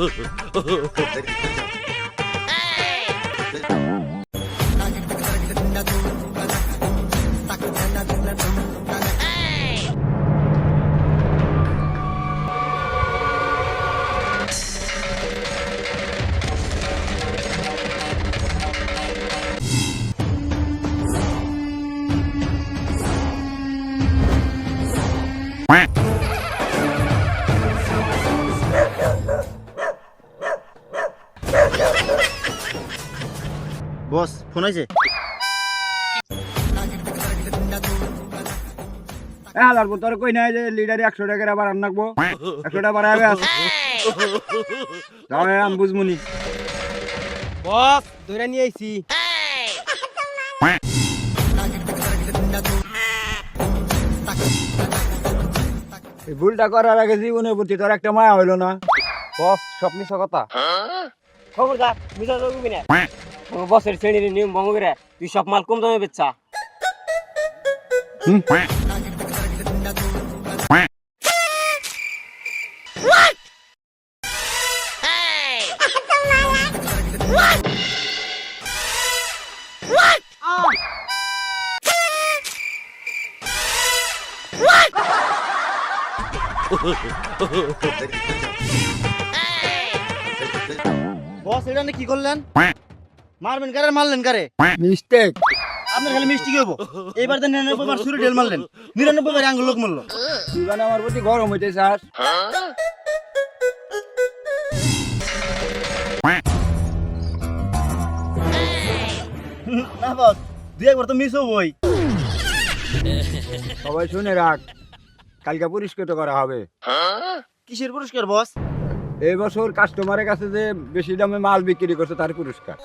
Boss phone আছে হ্যাঁ তোর কই নাই যে লিডারে একশো টাকার আবার আনাকবো একশো টাকা বাড়াবে তাহলে আমি বুঝবনি বস ধরে নিয়ে আইছি। এই ভুলটা করার আগে জীবনের প্রতি তোর একটা মায়া হইল না। বস সব মিশা কথা। খবরদার মিশা বসের শ্রেণির নিয়ম ভঙ্গ করে তুই সব মাল কম দামে বেচা। বস এটা নিয়ে কি করলেন? মারবেন কারে মারলেন কারে? মিস্টেক আপনার খালি মিষ্টি হব। এইবার তো নিরানব্বই বার সুরে ঢেল মারলেন। নিরানব্বই বার আঙ্গুল লোক মারলো। আমার প্রতি গরম হইতে চাস না বস দুই একবার তো মিস হবই। সবাই শুনে রাখ কালকে পুরস্কৃত করা হবে। কিসের পুরস্কার বস? এই বছর কাস্টমারের কাছে যে বেশি দামে মাল বিক্রি করছে তার পুরস্কার।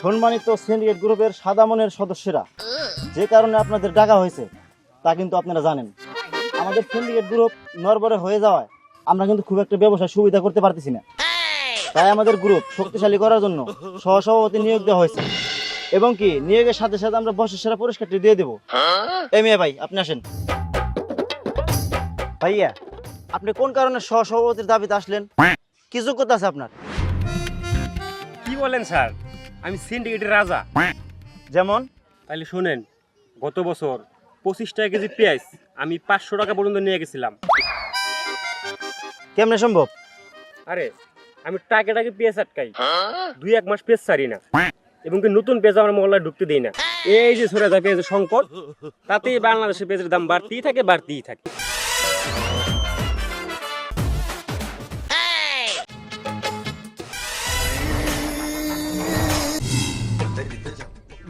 সম্মানিত সিন্ডিকেট গ্রুপের সাদা মনের সদস্যরা যে কারণে আপনাদের ডাকা হয়েছে তা কিন্তু আপনারা জানেন। আমাদের সিন্ডিকেট গ্রুপ নরবরে হয়ে যাওয়ায় আমরা কিন্তু খুব একটা ব্যবসায় সুবিধা করতে পারতেছি না। তাই আমাদের গ্রুপ শক্তিশালী করার জন্য সহসভাপতি নিয়োগ দেওয়া হয়েছে। এবং কি নিয়োগের সাথে সাথে আমরা বর্ষের সেরা পুরস্কারটি দিয়ে দেবো। এম এ ভাই আপনি আসেন। ভাইয়া আপনি কোন কারণে সহসভাপতির দাবিতে আসলেন? কি যোগ্যতা আছে আপনার? কি বলেন স্যার? আমি সিন্ডিকেটের রাজা। যেমন? তাহলে শুনেন গত বছর পঁচিশ টাকা কেজি পেঁয়াজ আমি পাঁচশো টাকা পর্যন্ত নিয়ে গেছিলাম। কেমনে সম্ভব? আরে আমি টাকে টাকে পেঁয়াজ আটকাই। দুই এক মাস পেঁয়াজ ছাড়ি না। এবং কি নতুন পেঁয়াজ আমার মহল্লায় ঢুকতে দেই না। এই যে সরে পেঁয়াজের সংকট তাতেই বাংলাদেশের পেঁয়াজের দাম বাড়তেই থাকে বাড়তেই থাকে।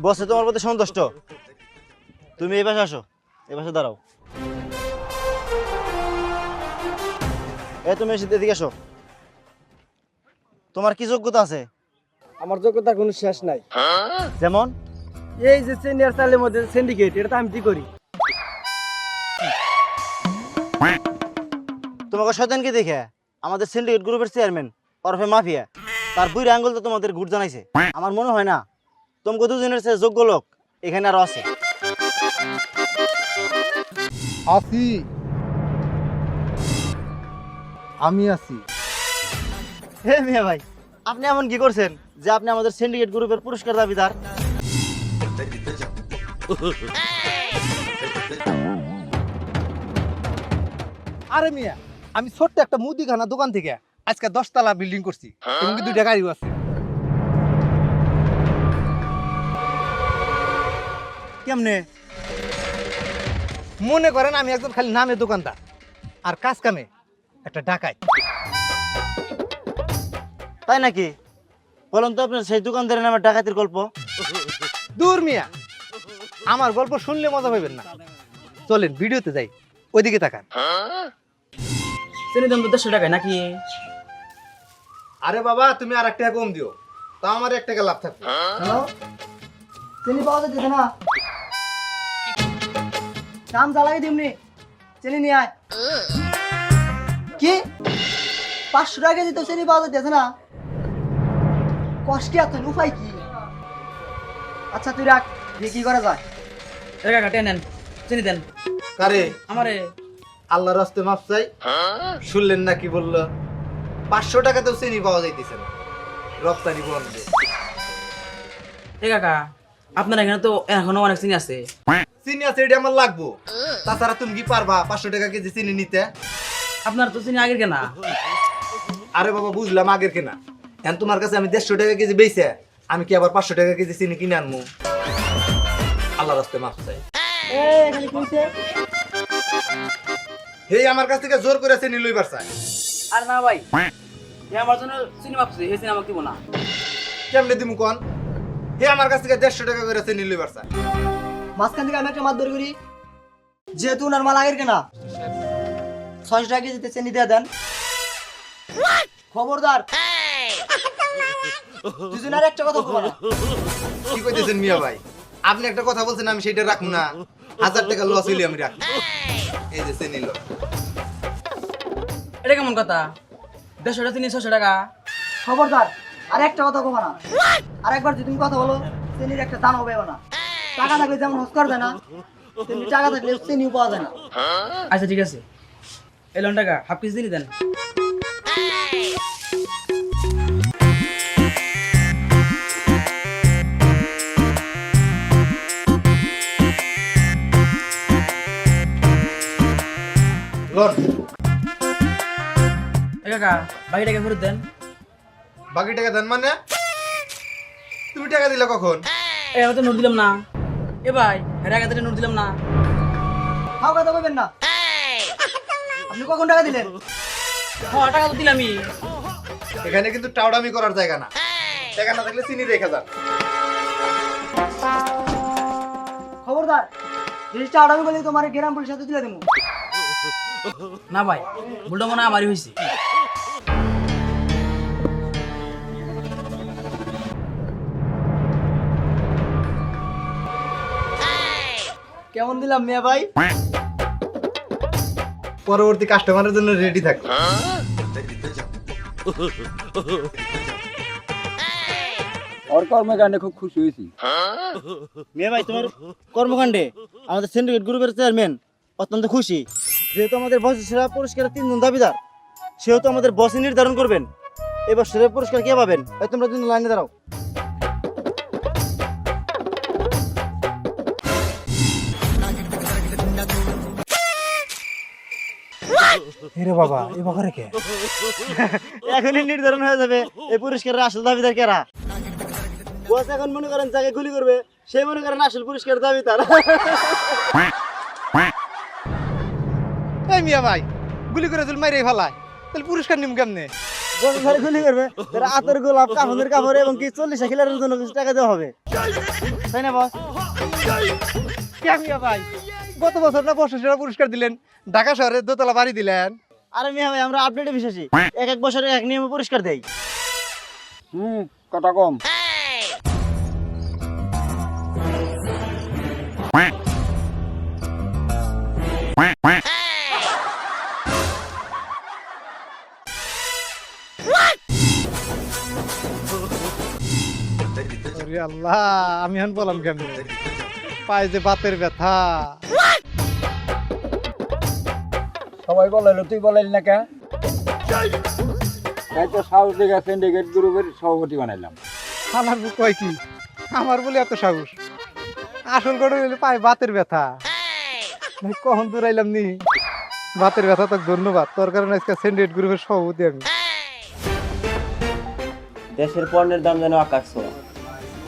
বসে তোমার প্রতি সন্তুষ্ট। তুমি এই পাশে আসো এই পাশে দাঁড়াও। এ তুমি এসে এদিকে আসো তোমার কি যোগ্যতা আছে? আমার যোগ্যতার কোনো শেষ নাই। যেমন? এই যে সিনিয়র সালের মধ্যে সিন্ডিকেট এটা তো আমি কি করি? তোমাকে শয়তানকে দেখে? আমাদের সিন্ডিকেট গ্রুপের চেয়ারম্যান ওরফে মাফিয়া। তার বুড়ি আঙ্গুল তো তোমাদের গুড জানাইছে। আমার মনে হয় না তোমাকে দুজনের চেয়ে যোগ্য লোক এখানে আরও আছে। আছি আমি আছি। হে মিয়া ভাই আপনি এমন কি করছেন যে আপনি আমাদের সিন্ডিকেট গ্রুপের পুরস্কার দাবিদার? আরে মিয়া আমি ছোট্ট একটা মুদিখানা দোকান থেকে আজকে দশতলা বিল্ডিং করছি। এবং কি দুইটা গাড়িও আছে। কেমনে? মনে করেন আমি একজন খালি নামে দোকানদার। আর কাজ কামে একটা ডাকাই তাই নাকি? বলুন তো আপনার সেই দোকানদারের নামে ডাকাতির গল্প। দূর মিয়া আমার গল্প শুনলে মজা পাইবেন না। চলেন ভিডিওতে যাই। ওইদিকে তাকান। চিনি দাম তো দেড়শো টাকায় নাকি? আরে বাবা তুমি আর একটা কম দিও। তা আমার এক টাকা লাভ থাকবে। চিনি পাওয়া যাচ্ছে না। কাম চালাই দিমনি চিনি নিয়ে আয়। কি? পাঁচশো টাকা দিতে চিনি পাওয়া যাচ্ছে না। কষ্ট এত উপায় কি? আচ্ছা তুই রাখ দিয়ে কি করা যায়? টাকা কাটে নেন চিনি দেন। কারে? আমারে। আল্লাহ রাস্তে মাপ চাই। শুনলেন না কি বলল? পাঁচশো টাকাতেও চিনি পাওয়া যাইতেছে না। রপ্তানি বন্ধে। এ কাকা আপনার এখানে তো এখনও অনেক চিনি আছে। চিনি আছে এটা আমার লাগবো। তাছাড়া তুমি কি পারবা? পাঁচশো টাকা কেজি চিনি নিতে। আপনার তো চিনি আগের কেনা। আরে বাবা বুঝলাম আগের কেনা। এখন তোমার কাছে আমি দেড়শো টাকা কেজি বেচে আমি কি আবার পাঁচশো টাকা কেজি চিনি কিনে আনব আল্লাহ রাস্তে মাপ চাই? হেই আমার কাছ থেকে জোর করে চিনি লইবার চাই। আর না ভাই আমার জন্য চিনি ভাবছে এই চিনি আমাকে দিব না। কেমনে দিমু কন? হে আমার কাছ থেকে দেড়শো টাকা করে চিনি লইবার চাই। মাঝখান থেকে আমি একটা মাছ ধরে করি। যেহেতু ওনার মাল আগের কেনা। ছয়শো টাকা কেজিতে চেনি দিয়ে দেন। খবরদার। দুজন আর একটা কথা বলো কি কইতেছেন মিয়া ভাই? আপনি একটা কথা বলছেন আমি সেটা রাখব না। হাজার টাকা লস হইলে আমি রাখব। এই যে চিনি লস। এটা কেমন কথা? দেড়শো টাকা চিনি ছশো টাকা। খবরদার আর একটা কথা কবা না। আর একবার যদি তুমি কথা বলো চেনির একটা দানও হবে না। টাকা থাকলে যেমন হস্কর দেয় না তেমনি টাকা থাকলে চেনিও পাওয়া যায় না। আচ্ছা ঠিক আছে। এই লোন টাকা হাফ কেজি দিলি দেন। কাকা বাকি টাকা ফেরত দেন। বাকি টাকা দেন মানে? তুমি টাকা দিলে কখন? এ আমি তো নোট দিলাম না। এ ভাই হেরা নোট দিলাম না। হাও কথা বলবেন না। আপনি কখন টাকা দিলেন? হ্যাঁ টাকা তো দিলামই। এখানে কিন্তু টাউডামি করার জায়গা না। টাকা না থাকলে চিনি রেখে যান। খবরদার জিনিসটা আড়ামি করলে তোমার গ্রাম পুলিশ সাথে তুলে দেবো। না ভাই ভুলটা মনে হয় আমারই হয়েছে। কেমন দিলাম মিয়া ভাই? পরবর্তী কাস্টমারের জন্য রেডি থাক। ওর কর্মকাণ্ডে খুব খুশি হয়েছি। মেয়ে ভাই তোমার কর্মকাণ্ডে আমাদের সিন্ডিকেট গ্রুপের চেয়ারম্যান অত্যন্ত খুশি। যেহেতু আমাদের বছর সেরা পুরস্কারের তিনজন দাবিদার সেহেতু আমাদের বসই নির্ধারণ করবেন। এবার সেরা পুরস্কার কে পাবেন? তোমরা দুজন লাইনে দাঁড়াও। রে বাবা এ বাবা কে? এখনই নির্ধারণ হয়ে যাবে। এই পুরস্কারের আসল দাবিদার কেরা বস এখন মনে করেন যাকে গুলি করবে সে মনে করেন আসল পুরস্কার দাবি তার। এই মিয়া ভাই গুলি করে তুল মাইরে ফেলায় তাহলে পুরস্কার নিম কেমনে? বস ধরে গুলি করবে তারা আতর গোলাপ কাফনের কাপড় এবং কি চল্লিশ খিলারের জন্য কিছু টাকা দেওয়া হবে। তাই না বস? কে মিয়া ভাই? গত বছর না বর্ষ সেরা পুরস্কার দিলেন। ঢাকা শহরে দোতলা বাড়ি দিলেন। আরে মিয়া ভাই আমরা আপডেটে বিশ্বাসী। এক এক বছরে এক নিয়মে পুরস্কার দেই। হুম কথা কম। আল্লাহ আমি এখন বললাম কেমনে? পায়ে যে বাতের ব্যথা। সবাই বলাইলো তুই বলাইলি না কে তাই তো সাউথ দিঘা সিন্ডিকেট গ্রুপের সভাপতি বানাইলাম। আমার বুক কয় কি আমার বলে এত সাহস। আসল গড়ে হইলে পায়ে বাতের ব্যথা। কখন দূরাইলাম নি? বাতের ব্যথা তো ধন্যবাদ। তোর কারণে আজকে সিন্ডিকেট গ্রুপের সভাপতি আমি। দেশের পণ্যের দাম যেন আকাশ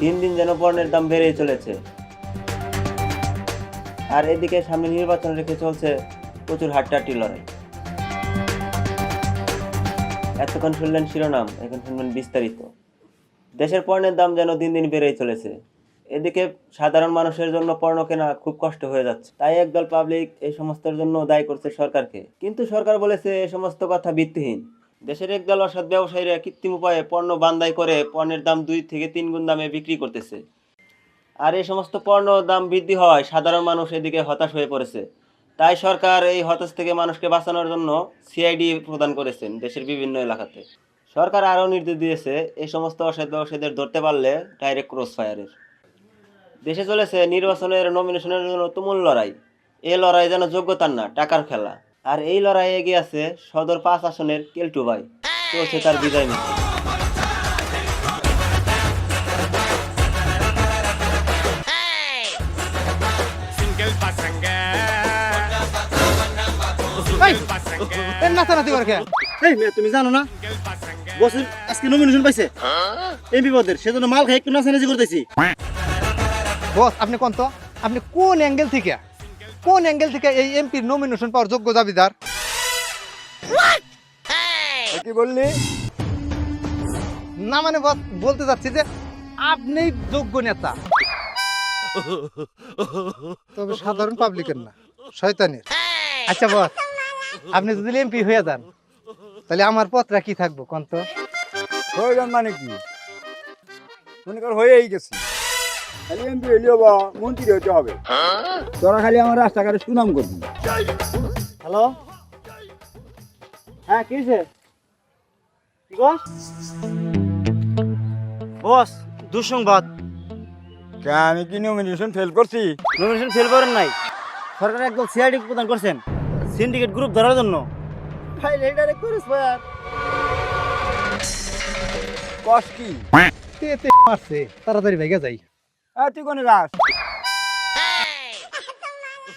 দিন দিন যেন পণ্যের দাম বেড়েই চলেছে। আর এদিকে সামনে নির্বাচন রেখে চলছে প্রচুর হাড্ডাটি লড়াই। এতক্ষণ শুনলেন শিরোনাম, এখন শুনবেন বিস্তারিত। দেশের পণ্যের দাম যেন দিন দিন বেড়েই চলেছে। এদিকে সাধারণ মানুষের জন্য পণ্য কেনা খুব কষ্ট হয়ে যাচ্ছে। তাই একদল পাবলিক এই সমস্তের জন্য দায়ী করছে সরকারকে। কিন্তু সরকার বলেছে এই সমস্ত কথা ভিত্তিহীন। দেশের একদল অসৎ ব্যবসায়ীরা কৃত্রিম উপায়ে পণ্য বান্দাই করে পণ্যের দাম দুই থেকে তিন গুণ দামে বিক্রি করতেছে। আর এই সমস্ত পণ্য দাম বৃদ্ধি হয়, সাধারণ মানুষ এদিকে হতাশ হয়ে পড়েছে। তাই সরকার এই হতাশ থেকে মানুষকে বাঁচানোর জন্য সিআইডি প্রদান করেছেন দেশের বিভিন্ন এলাকাতে। সরকার আরও নির্দেশ দিয়েছে, এই সমস্ত অসৎ ব্যবসায়ীদের ধরতে পারলে ডাইরেক্ট ক্রস ফায়ারের দেশে চলেছে নির্বাচনের নমিনেশনের জন্য তুমুল লড়াই। এ লড়াই যেন যোগ্যতার না, টাকার খেলা। আর এই লড়াইয়ে এগিয়ে আছে সদর পাঁচ আসনের কেলটু ভাই চলছে তার বিদায় মিছিল নাচানাচি করে এই মেয়ে তুমি জানো না? বসের আজকে নমিনেশন পাইছে। এমপি পদের সেজন্য মাল খাই একটু নাচানাচি করতেছি। বস আপনি কোন তো? আপনি কোন অ্যাঙ্গেল থেকে? কোন অ্যাঙ্গেল থেকে এই এমপির নমিনেশন পাওয়ার যোগ্য দাবিদার? কি বললি? না মানে বস বলতে চাচ্ছি যে আপনি যোগ্য নেতা। তবে সাধারণ পাবলিকের না শয়তানের। আচ্ছা বস আপনি যদি এমপি হয়ে যান তাহলে আমার পথটা কি থাকব কোন তো? প্রয়োজন মানে কি? মনে কর হয়েই গেছি। খালি এমপি হইলেও বা মন্ত্রী হতে হবে। তোরা খালি আমার রাস্তাঘাটে সুনাম করবি। হ্যালো? হ্যাঁ কি হয়েছে বস দুঃসংবাদ। আমি কি নমিনেশন ফেল করছি? নমিনেশন ফেল করেন নাই। সরকার একদম সিআইডি প্রদান করছেন। সিন্ডিকেট গ্রুপ ধরার জন্য। ভাই লেটারে করিস ভাই কস কি? তে তে মারছে। তাড়াতাড়ি ভেগে যাই। আহ, তুই কোনে যাস?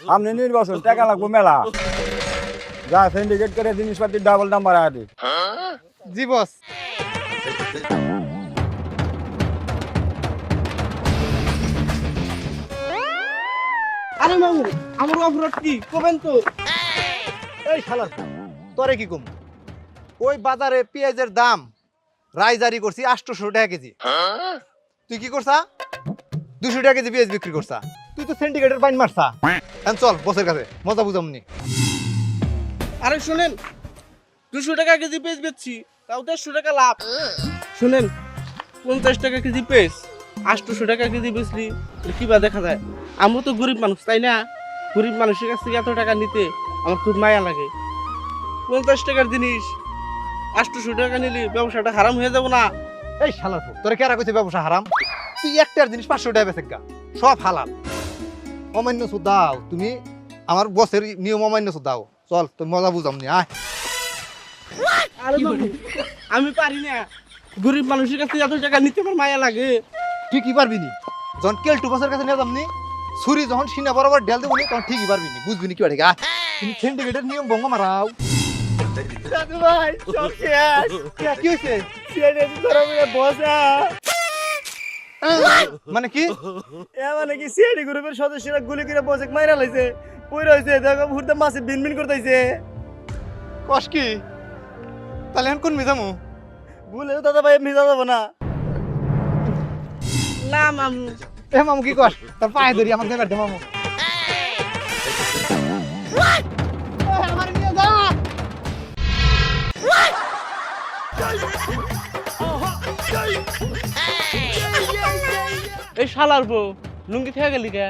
সামনে নির্বাচন টাকা লাগবো মেলা। যা সিন্ডিকেট করে জিনিসপাতি ডাবল দাম বাড়া দে। জি বস আরে মামু আমার অপরাধ কি? কবেন তো? এই শালার তোরে কি কম? ওই বাজারে পেঁয়াজের দাম রায় জারি করছি আটশোশো টাকা কেজি। তুই কি করছা? দুশো টাকা কেজি পেঁয়াজ বিক্রি করছা। তুই তো সিন্ডিকেটের পাইন মারছা। এখন চল, বসের কাছে, মজা বুঝামনি আরে শুনেন, দুশো টাকা কেজি পেঁয়াজ বেচছি, তাও দেড়শো টাকা লাভ। শুনেন, পঞ্চাশ টাকা কেজি পেঁয়াজ, আটশোশো টাকা কেজি বেচলি কি বা দেখা যায়? আমরা তো গরিব মানুষ, তাই না? গরিব মানুষের কাছ থেকে এত টাকা নিতে আমার খুব মায়া লাগে। পঞ্চাশ টাকার জিনিস আটশোশো টাকা নিলে ব্যবসাটা হারাম হয়ে যাব না। এই শালার ফুক তোরে কেরা কইছে ব্যবসা হারাম? তুই একটার জিনিস পাঁচশো টাকা বেচে গা সব হালাল। অমান্য দাও তুমি আমার বসের নিয়ম অমান্য দাও। চল তুই মজা বুঝামনি আয়। আরে মামু, আমি পারি না। গরিব মানুষের কাছে এত টাকা নিতে আমার মায়া লাগে। তুই কি পারবি নি? যখন কেলটু বসের কাছে নিয়ে যামনি ছুরি যখন সিনা বরাবর ঢেল দেবো তখন ঠিকই পারবি নি। বুঝবি নি কি ঠিক তুমি সিন্ডিকেটের নিয়ম ভঙ্গ মারাও। দাদু ভাই কে, হয়েছে? মানে কি? এ মানে কি সিআইডি গ্রুপের সদস্যরা গুলি করে বসে মাইরা লাইছে পইরা হইছে দেখো হুড়তে মাছে বিনবিন করতেছে। কস কি? তাহলে এখন কোন মিজামু ভুলে দাদা ভাই মিজা যাব না। না মামু। এ মামু, কি কর? তোর পায়ে ধরি আমার দেবার দে মামু। এই শালার বউ, লুঙ্গি থেকে গেলি কে?